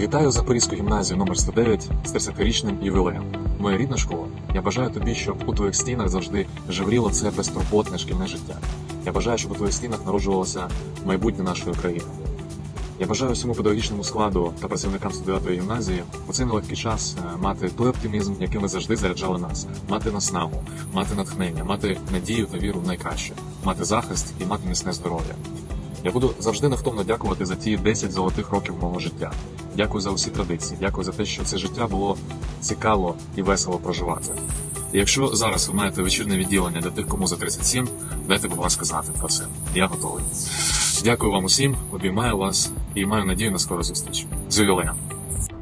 Вітаю Запорізьку гімназію номер 109 з 30-річним ювілеєм. Моя рідна школа. Я бажаю тобі, щоб у твоїх стінах завжди жевріло це безтурботне шкільне життя. Я бажаю, щоб у твоїх стінах народжувалося майбутнє нашої країни. Я бажаю всьому педагогічному складу та працівникам 109 гімназії у цей нелегкий час е, мати той оптимізм, яким ви завжди заряджали нас, мати наснагу, мати натхнення, мати надію та віру в найкраще, мати захист і мати міцне здоров'я. Я буду завжди невтомно дякувати за ті 10 золотих років мого життя. Дякую за усі традиції. Дякую за те, що це життя було цікаво і весело проживати. І якщо зараз ви маєте вечірнє відділення для тих, кому за 37, дайте, будь ласка, знати про це. Я готовий. Дякую вам усім, обіймаю вас і маю надію на скору зустріч. З ювілеєм!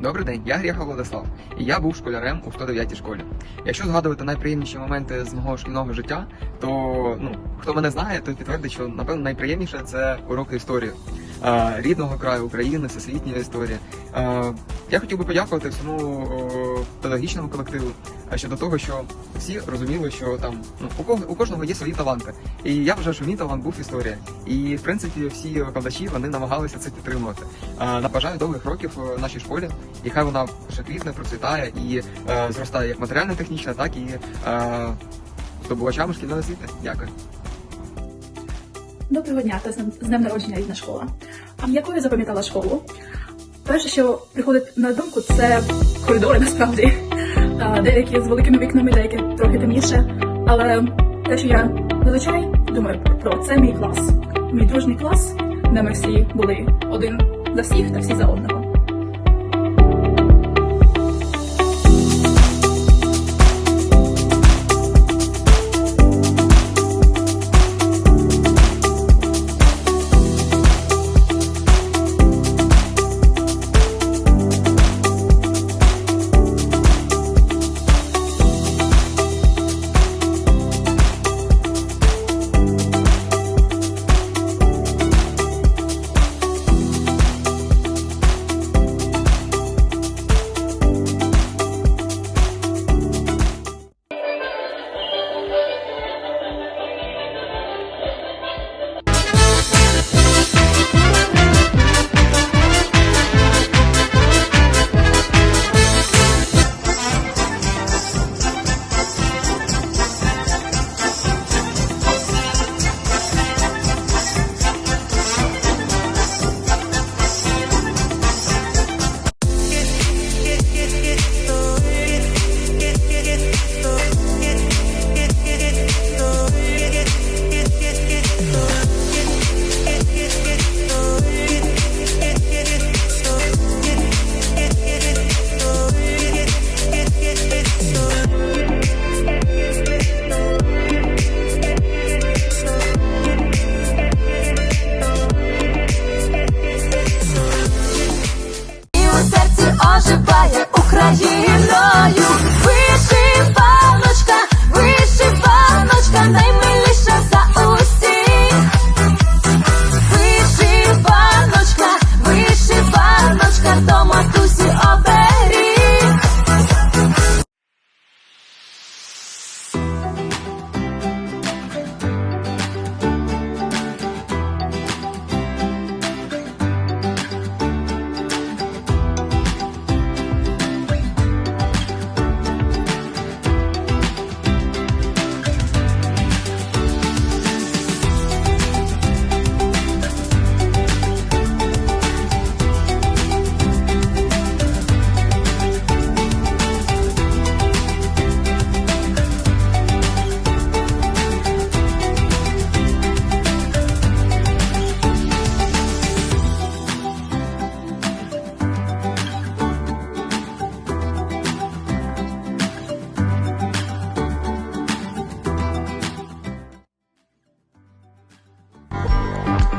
Добрий день, я Грєха Владислав, і я був школярем у 109-й школі. Якщо згадувати найприємніші моменти з мого шкільного життя, то ну хто мене знає, той підтвердить, що напевно найприємніше це уроки історії рідного краю України, всесвітньої історії. Е, я хотів би подякувати всьому педагогічному колективу щодо того, що всі розуміли, що там ну, у кого у кожного є свої таланти. І я вважаю, що мій талант був історія. І в принципі всі викладачі вони намагалися це підтримувати. Бажаю довгих років е, нашій школі, і хай вона ще процвітає і е, зростає як матеріально-технічно, так і е, здобувачами шкільної освіти. Дякую. Доброго дня та з днем народження рідна школа. Якою запам'ятала школу? Перше, що приходить на думку, це коридори насправді. Деякі з великими вікнами, деякі трохи темніше. Але те, що я зазвичай думаю про це мій клас. Мій дружній клас, де ми всі були один за всіх та всі за одного.